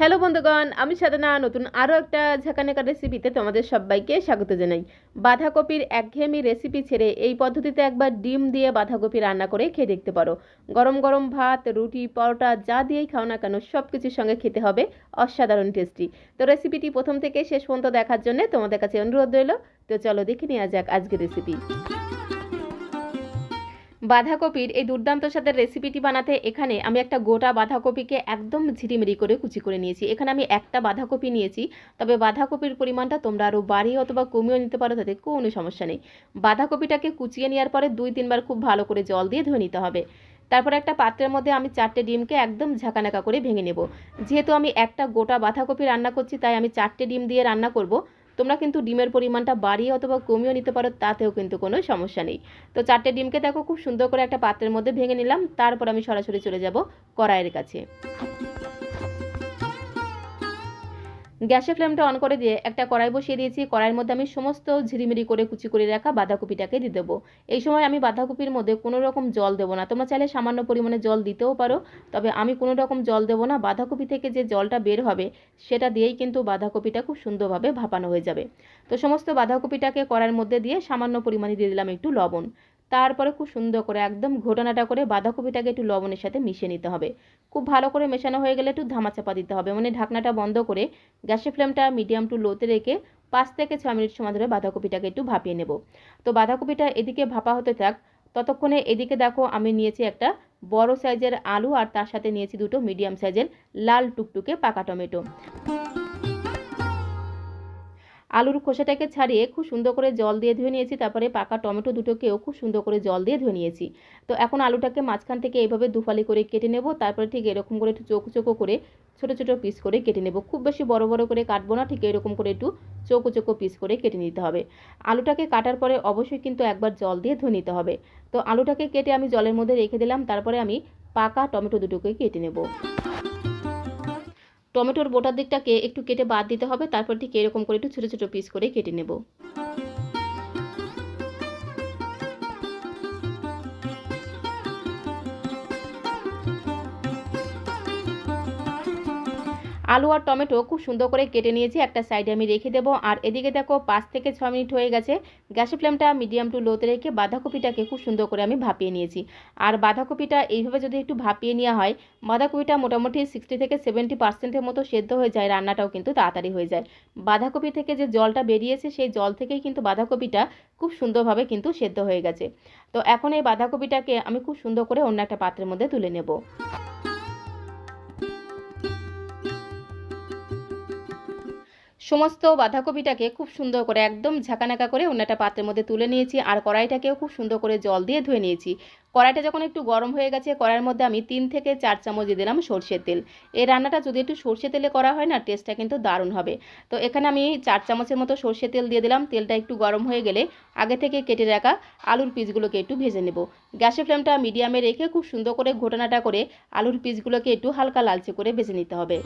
Hello বন্ধুগণ, আমি সাধনা, নতুন আরও একটা ঝাঁকানাকা রেসিপিতে তোমাদের সবাইকে স্বাগত জানাই। বাঁধাকপির একঘেয়েমি রেসিপি ছেড়ে এই পদ্ধতিতে একবার ডিম দিয়ে বাঁধাকপি রান্না করে খেয়ে দেখতে পারো। গরম গরম ভাত, রুটি, পরোটা যা দিয়েই খাও না কেন সব কিছুর সঙ্গে খেতে হবে অসাধারণ টেস্টি তো রেসিপিটি প্রথম থেকে শেষ পর্যন্ত দেখার জন্য তোমাদের কাছে অনুরোধ রইল। তো চলো দেখে নেওয়া যাক আজকের রেসিপি বাঁধাকপির এই দুর্দান্ত স্বাদের রেসিপিটি বানাতে এখানে আমি একটা গোটা বাঁধাকপিকে একদম ঝিরিমিরি করে কুচি করে নিয়েছি। এখানে আমি একটা বাঁধাকপি নিয়েছি, তবে বাঁধাকপির পরিমাণটা তোমরা আরও বাড়িয়ে অথবা কমিয়েও নিতে পারো, তাতে কোনো সমস্যা নেই। বাঁধাকপিটাকে কুচিয়ে নেওয়ার পরে দুই তিনবার খুব ভালো করে জল দিয়ে ধুয়ে নিতে হবে। তারপর একটা পাত্রের মধ্যে আমি চারটে ডিমকে একদম ঝাঁকানাকা করে ভেঙে নেব। যেহেতু আমি একটা গোটা বাঁধাকপি রান্না করছি, তাই আমি চারটে ডিম দিয়ে রান্না করব। তোমরা কিন্তু ডিমের পরিমাণটা বাড়িয়ে অথবা কমিয়েও নিতে পারো, তাতেও কিন্তু কোনো সমস্যা নেই। তো চারটে ডিমকে দেখো, খুব সুন্দর করে একটা পাত্রের মধ্যে ভেঙে নিলাম, তারপর আমি সরাসরি চলে যাব কড়াইয়ের কাছে। গ্যাসের ফ্লেমটা অন করে দিয়ে একটা কড়াই বসিয়ে দিয়েছি। কড়াইয়ের মধ্যে আমি সমস্ত ঝিরিমিরি করে কুচি করে রাখা বাঁধাকপিটাকে দিয়ে দেবো। এই সময় আমি বাঁধাকপির মধ্যে কোনো রকম জল দেবো না। তোমরা চাইলে সামান্য পরিমাণে জল দিতেও পারো, তবে আমি কোনো রকম জল দেবো না। বাঁধাকপি থেকে যে জলটা বের হবে, সেটা দিয়েই কিন্তু বাঁধাকপিটা খুব সুন্দরভাবে ভাপানো হয়ে যাবে। তো সমস্ত বাঁধাকপিটাকে কড়াইয়ের মধ্যে দিয়ে সামান্য পরিমাণে দিয়ে দিলাম একটু লবণ। তারপরে খুব সুন্দর করে একদম ঘটনাটা করে বাঁধাকপিটাকে একটু লবণের সাথে মিশিয়ে নিতে হবে। খুব ভালো করে মেশানো হয়ে গেলে একটু ধামাচাপা দিতে হবে। মানে ঢাকনাটা বন্ধ করে গ্যাসের ফ্লেমটা মিডিয়াম টু লোতে রেখে পাঁচ থেকে ছ মিনিট সময় ধরে বাঁধাকপিটাকে একটু ভাপিয়ে নেব। তো বাঁধাকপিটা এদিকে ভাপা হতে থাক, ততক্ষণে এদিকে দেখো আমি নিয়েছি একটা বড় সাইজের আলু আর তার সাথে নিয়েছি দুটো মিডিয়াম সাইজের লাল টুকটুকে পাকা টমেটো। আলুর খোসাটাকে ছাড়িয়ে খুব সুন্দর করে জল দিয়ে ধুয়ে নিয়েছি, তারপরে পাকা টমেটো দুটোকেও খুব সুন্দর করে জল দিয়ে ধুয়ে নিয়েছি। তো এখন আলুটাকে মাঝখান থেকে এইভাবে দুফালি করে কেটে নেব, তারপরে ঠিক এরকম করে একটু চোখো চোখো করে ছোটো ছোটো পিস করে কেটে নেব। খুব বেশি বড় বড় করে কাটবো না, ঠিক এরকম করে একটু চোখো চোখো পিস করে কেটে নিতে হবে। আলুটাকে কাটার পরে অবশ্যই কিন্তু একবার জল দিয়ে ধুয়ে নিতে হবে। তো আলুটাকে কেটে আমি জলের মধ্যে রেখে দিলাম, তারপরে আমি পাকা টমেটো দুটোকে কেটে নেব। টমেটোর বোটার দিকটাকে একটু কেটে বাদ দিতে হবে, তারপর ঠিক এরকম করে একটু ছোটো ছোটো পিস করে কেটে নেব। আলু আর টমেটো খুব সুন্দর করে কেটে নিয়েছি। একটা সাইডে আমি রেখে দেবো। আর এদিকে দেখো, পাঁচ থেকে ছ মিনিট হয়ে গেছে। গ্যাসের ফ্লেমটা মিডিয়াম টু লোতে রেখে বাঁধাকপিটাকে খুব সুন্দর করে আমি ভাপিয়ে নিয়েছি। আর বাঁধাকপিটা এইভাবে যদি একটু ভাপিয়ে নেওয়া হয়, বাঁধাকপিটা মোটামুটি সিক্সটি থেকে সেভেন্টি পার্সেন্টের মতো সেদ্ধ হয়ে যায়, রান্নাটাও কিন্তু তাড়াতাড়ি হয়ে যায়। বাঁধাকপি থেকে যে জলটা বেরিয়েছে, সেই জল থেকেই কিন্তু বাঁধাকপিটা খুব সুন্দরভাবে কিন্তু সেদ্ধ হয়ে গেছে। তো এখন এই বাঁধাকপিটাকে আমি খুব সুন্দর করে অন্য একটা পাত্রের মধ্যে তুলে নেব। সমস্ত বাঁধাকপিটাকে খুব সুন্দর করে একদম ঝাঁকানাকা করে অন্য একটা পাত্রের মধ্যে তুলে নিয়েছি আর কড়াইটাকেও খুব সুন্দর করে জল দিয়ে ধুয়ে নিয়েছি। কড়াইটা যখন একটু গরম হয়ে গেছে, কড়াইয়ের মধ্যে আমি তিন থেকে চার চামচ দিয়ে দিলাম সর্ষের তেল। এই রান্নাটা যদি একটু সর্ষে তেলে করা হয় না টেস্টটা কিন্তু দারুণ হবে। তো এখানে আমি চার চামচের মতো সর্ষে তেল দিয়ে দিলাম। তেলটা একটু গরম হয়ে গেলে আগে থেকে কেটে রাখা আলুর পিসগুলোকে একটু ভেজে নেব। গ্যাসের ফ্লেমটা মিডিয়ামে রেখে খুব সুন্দর করে ঘোটানাটা করে আলুর পিসগুলোকে একটু হালকা লালচে করে ভেজে নিতে হবে।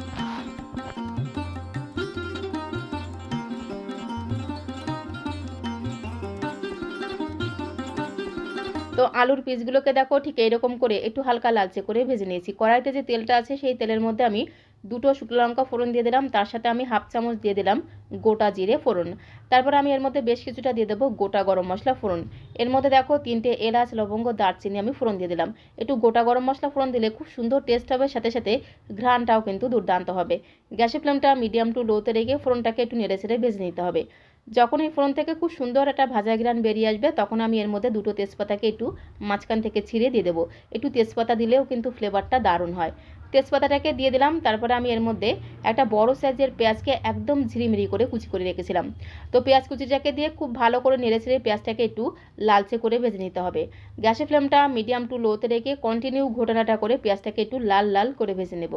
তো আলুর পিসগুলোকে দেখো ঠিক এরকম করে একটু হালকা লালচে করে ভেজে নিয়েছি। কড়াইতে যে তেলটা আছে সেই তেলের মধ্যে আমি দুটো শুকনো লঙ্কা ফোড়ন দিয়ে দিলাম, তার সাথে আমি হাফ চামচ দিয়ে দিলাম গোটা জিরে ফোড়ন। তারপর আমি এর মধ্যে বেশ কিছুটা দিয়ে দেবো গোটা গরম মশলা ফোড়ন। এর মধ্যে দেখো তিনটে এলাচ, লবঙ্গ, দারচিনি আমি ফোড়ন দিয়ে দিলাম। একটু গোটা গরম মশলা ফোড়ন দিলে খুব সুন্দর টেস্ট হবে, সাথে সাথে ঘ্রাণটাও কিন্তু দুর্দান্ত হবে। গ্যাসের ফ্লেমটা মিডিয়াম টু লোতে রেখে ফোড়নটাকে একটু নেড়ে ছেড়ে ভেজে নিতে হবে। যখন এই ফোড়ন থেকে খুব সুন্দর একটা ভাজা গ্রান বেরিয়ে আসবে, তখন আমি এর মধ্যে দুটো তেজপাতাকে একটু মাঝখান থেকে ছিঁড়ে দিয়ে দেবো। একটু তেজপাতা দিলেও কিন্তু ফ্লেভারটা দারুণ হয়। তেজপাতাটাকে দিয়ে দিলাম, তারপরে আমি এর মধ্যে একটা বড় সাইজের পেঁয়াজকে একদম ঝিরিমিরি করে কুচি করে রেখেছিলাম। তো পেঁয়াজ কুচিটাকে দিয়ে খুব ভালো করে নেড়ে ছেড়ে পেঁয়াজটাকে একটু লালচে করে ভেজে নিতে হবে। গ্যাসের ফ্লেমটা মিডিয়াম টু লোতে রেখে কন্টিনিউ ঘোটানাটা করে পেঁয়াজটাকে একটু লাল লাল করে ভেজে নেব।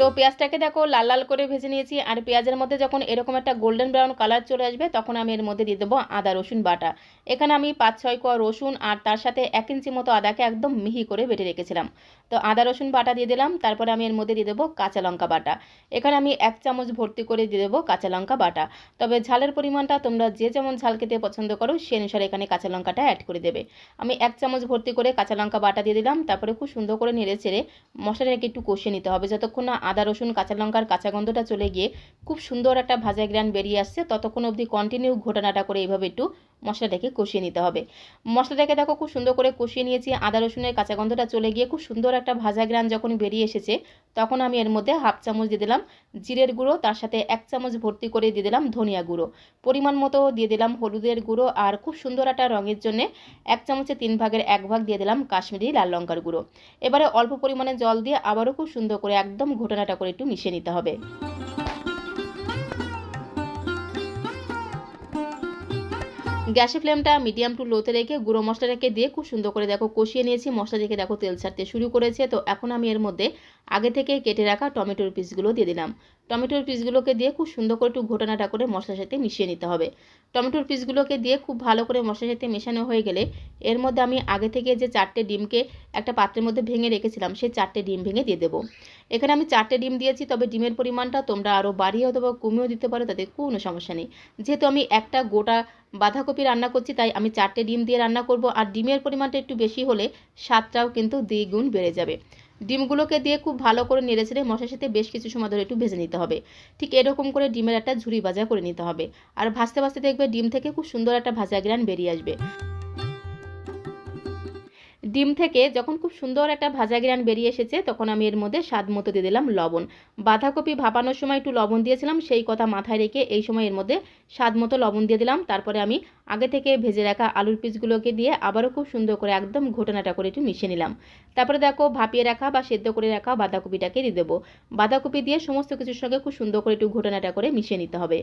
তো পেঁয়াজটাকে দেখো লাল লাল করে ভেজে নিয়েছি, আর পেঁয়াজের মধ্যে যখন এরকম একটা গোল্ডেন ব্রাউন কালার চলে আসবে, তখন আমি এর মধ্যে দিয়ে দেবো আদা, রসুন বাটা। এখানে আমি পাঁচ, ছয় কোয়া রসুন আর তার সাথে এক ইঞ্চি মতো আদাকে একদম মিহি করে বেটে রেখেছিলাম। তো আদা, রসুন বাটা দিয়ে দিলাম, তারপরে আমি এর মধ্যে দিয়ে দেবো কাঁচা লঙ্কা বাটা। এখানে আমি এক চামচ ভর্তি করে দিয়ে দেবো কাঁচা লঙ্কা বাটা। তবে ঝালের পরিমাণটা তোমরা যে যেমন ঝাল খেতে পছন্দ করো, সে অনুসারে এখানে কাঁচা লঙ্কাটা অ্যাড করে দেবে। আমি এক চামচ ভর্তি করে কাঁচা লঙ্কা বাটা দিয়ে দিলাম, তারপরে খুব সুন্দর করে নেড়ে ছেড়ে মশলাটাকে একটু কষিয়ে নিতে হবে। যতক্ষণ না আদা, রসুন, কাঁচা লঙ্কার কাঁচা গন্ধটা চলে গিয়ে খুব সুন্দর একটা ভাজা গ্রান বেরিয়ে আসছে। ততক্ষণ অবধি কন্টিনিউ ঘটনাটা করে এইভাবে একটু মশলাটাকে কষিয়ে নিতে হবে। মশলাটাকে দেখো খুব সুন্দর করে কষিয়ে নিয়েছি। আদা, রসুনের কাঁচা গন্ধটা চলে গিয়ে খুব সুন্দর একটা ভাজা গ্রান যখন বেরিয়ে এসেছে, তখন আমি এর মধ্যে হাফ চামচ দিয়ে দিলাম জিরের গুঁড়ো, তার সাথে এক চামচ ভর্তি করে দিয়ে দিলাম ধনিয়া গুঁড়ো। পরিমাণ মতো দিয়ে দিলাম হলুদের গুঁড়ো আর খুব সুন্দর একটা রঙের জন্য এক চামচে তিন ভাগের এক ভাগ দিয়ে দিলাম কাশ্মীরি লাল লঙ্কার গুঁড়ো। এবারে অল্প পরিমাণে জল দিয়ে আবারও খুব সুন্দর করে একদম ঘটনাটা করে একটু মিশিয়ে নিতে হবে। গ্যাসের ফ্লেমটা মিডিয়াম টু লোতে রেখে গুঁড়ো মশলাটাকে দিয়ে খুব সুন্দর করে দেখো কষিয়ে নিয়েছি। মশলা দেখে দেখো তেল ছাড়তে শুরু করেছে। তো এখন আমি এর মধ্যে আগে থেকে কেটে রাখা টমেটোর পিসগুলো দিয়ে দিলাম। টমেটোর পিসগুলোকে দিয়ে খুব সুন্দর করে একটু ঘটনাটা করে মশলার সাথে মিশিয়ে নিতে হবে। টমেটোর পিসগুলোকে দিয়ে খুব ভালো করে মশলার সাথে মেশানো হয়ে গেলে এর মধ্যে আমি আগে থেকে যে চারটে ডিমকে একটা পাত্রের মধ্যে ভেঙে রেখেছিলাম, সেই চারটে ডিম ভেঙে দিয়ে দেবো। এখানে আমি চারটে ডিম দিয়েছি, তবে ডিমের পরিমাণটা তোমরা আরও বাড়িয়ে অথবা কমিয়েও দিতে পারো, তাতে কোনো সমস্যা নেই। যেহেতু আমি একটা গোটা বাঁধাকপি রান্না করছি, তাই আমি চারটে ডিম দিয়ে রান্না করব, আর ডিমের পরিমাণটা একটু বেশি হলে স্বাদটাও কিন্তু দ্বিগুণ বেড়ে যাবে। ডিমগুলোকে দিয়ে খুব ভালো করে নেড়ে ছেড়ে মশার সাথে বেশ কিছু সময় ধরে একটু ভেজে নিতে হবে। ঠিক এরকম করে ডিমের একটা ঝুড়ি ভাজা করে নিতে হবে। আর ভাজতে ভাজতে দেখবে ডিম থেকে খুব সুন্দর একটা ভাজা গ্রান বেরিয়ে আসবে। ডিম থেকে যখন খুব সুন্দর একটা ভাজা গ্রান বেরিয়ে এসেছে, তখন আমি এর মধ্যে স্বাদ মতো দিয়ে দিলাম লবণ। বাঁধাকপি ভাপানোর সময় একটু লবণ দিয়েছিলাম, সেই কথা মাথায় রেখে এই সময় এর মধ্যে স্বাদ মতো লবণ দিয়ে দিলাম। তারপরে আমি আগে থেকে ভেজে রাখা আলুর পিসগুলোকে দিয়ে আবারও খুব সুন্দর করে একদম ঘটনাটা করে একটু মিশিয়ে নিলাম। তারপরে দেখো ভাপিয়ে রাখা বা সেদ্ধ করে রাখা বাঁধাকপিটাকে দিয়ে দেবো। বাঁধাকপি দিয়ে সমস্ত কিছুর সঙ্গে খুব সুন্দর করে একটু ঘটনাটা করে মিশিয়ে নিতে হবে।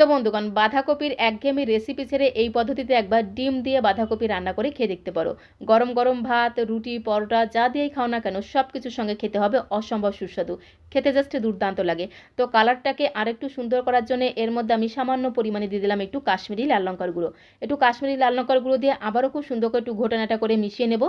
তো বন্ধুগণ বাঁধাকপির একঘেয়েমি রেসিপি ছেড়ে এই পদ্ধতিতে একবার ডিম দিয়ে বাঁধাকপি রান্না করে খেয়ে দেখতে পারো। গরম গরম ভাত, রুটি, পরোটা, যা দিয়েই খাও না কেন সব কিছুর সঙ্গে খেতে হবে অসম্ভব সুস্বাদু। খেতে জাস্ট দুর্দান্ত লাগে। তো কালারটাকে আরেকটু সুন্দর করার জন্য এর মধ্যে আমি সামান্য পরিমাণে দিয়ে দিলাম একটু কাশ্মীরি লাল লঙ্কার গুঁড়ো। একটু কাশ্মীরি লাল লঙ্কার গুঁড়ো দিয়ে আবারও খুব সুন্দর করে একটু ঘটনাটা করে মিশিয়ে নেব।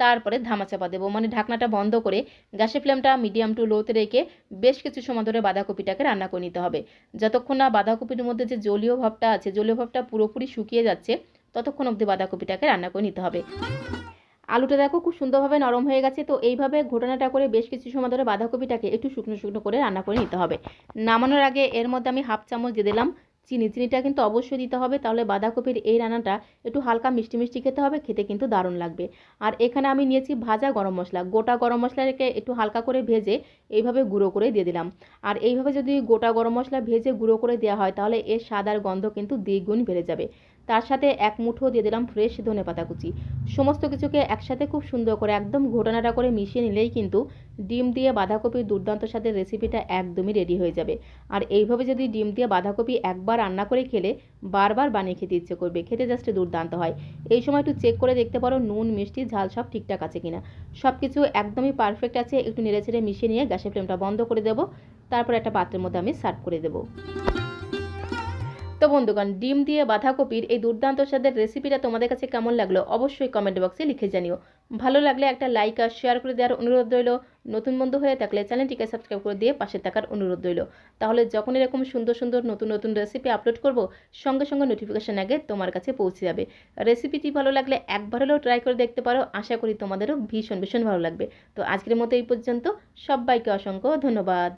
তারপরে ধামাচাপা দেবো। মানে ঢাকনাটা বন্ধ করে গ্যাসের ফ্লেমটা মিডিয়াম টু লোতে রেখে বেশ কিছু সময় ধরে বাঁধাকপিটাকে রান্না করে নিতে হবে। যতক্ষণ না বাঁধাকপির মধ্যে যে জলীয় ভাবটা আছে, জলীয় ভাবটা পুরোপুরি শুকিয়ে যাচ্ছে, ততক্ষণ অবধি বাঁধাকপিটাকে রান্না করে নিতে হবে। আলুটা দেখো খুব সুন্দরভাবে নরম হয়ে গেছে, তো এইভাবে ঘটনাটা করে বেশ কিছু সময় ধরে বাঁধাকপিটাকে একটু শুকনো শুকনো করে রান্না করে নিতে হবে। নামানোর আগে এর মধ্যে আমি হাফ চামচ দিয়ে দিলাম চিনি, চিনিটা কিন্তু অবশ্যই দিতে হবে। তাহলে বাঁধাকপির এই রান্নাটা একটু হালকা মিষ্টি মিষ্টি খেতে হবে, খেতে কিন্তু দারুণ লাগবে। আর এখানে আমি নিয়েছি ভাজা গরম মশলা। গোটা গরম মশলাকে একটু হালকা করে ভেজে এইভাবে গুঁড়ো করে দিয়ে দিলাম। আর এইভাবে যদি গোটা গরম মশলা ভেজে গুঁড়ো করে দেওয়া হয়, তাহলে এর স্বাদ আর গন্ধ কিন্তু দ্বিগুণ বেড়ে যাবে। তার সাথে এক মুঠো দিয়ে দিলাম ফ্রেশ ধনে পাতা কুচি। সমস্ত কিছুকে একসাথে খুব সুন্দর করে একদম ঘটনাটা করে মিশিয়ে নিলেই কিন্তু ডিম দিয়ে বাঁধাকপির দুর্দান্ত স্বাদের রেসিপিটা একদমই রেডি হয়ে যাবে। আর এইভাবে যদি ডিম দিয়ে বাঁধাকপি একবার রান্না করে খেলে বারবার বানিয়ে খেতে ইচ্ছে করবে, খেতে জাস্ট দুর্দান্ত হয়। এই সময় একটু চেক করে দেখতে পারো নুন, মিষ্টি, ঝাল সব ঠিকঠাক আছে কিনা। সব কিছু একদমই পারফেক্ট আছে, একটু নেড়ে ছেড়ে মিশিয়ে নিয়ে গ্যাসের ফ্লেমটা বন্ধ করে দেবো। তারপর একটা পাত্রের মধ্যে আমি সার্ভ করে দেবো। তো বন্ধুগণ, ডিম দিয়ে বাঁধাকপির এই দুর্দান্ত স্বাদের রেসিপিটা তোমাদের কাছে কেমন লাগল অবশ্যই কমেন্ট বক্সে লিখে জানিও। ভালো লাগলে একটা লাইক আর শেয়ার করে দেওয়ার অনুরোধ রইল। নতুন বন্ধু হয়ে থাকলে চ্যানেলটিকে সাবস্ক্রাইব করে দিয়ে পাশে থাকার অনুরোধ রইল। তাহলে যখন এরকম সুন্দর সুন্দর নতুন নতুন রেসিপি আপলোড করব, সঙ্গে সঙ্গে নোটিফিকেশান আগে তোমার কাছে পৌঁছে যাবে। রেসিপিটি ভালো লাগলে একবার হলেও ট্রাই করে দেখতে পারো। আশা করি তোমাদেরও ভীষণ ভীষণ ভালো লাগবে। তো আজকের মতো এই পর্যন্ত। সবাইকে অসংখ্য ধন্যবাদ।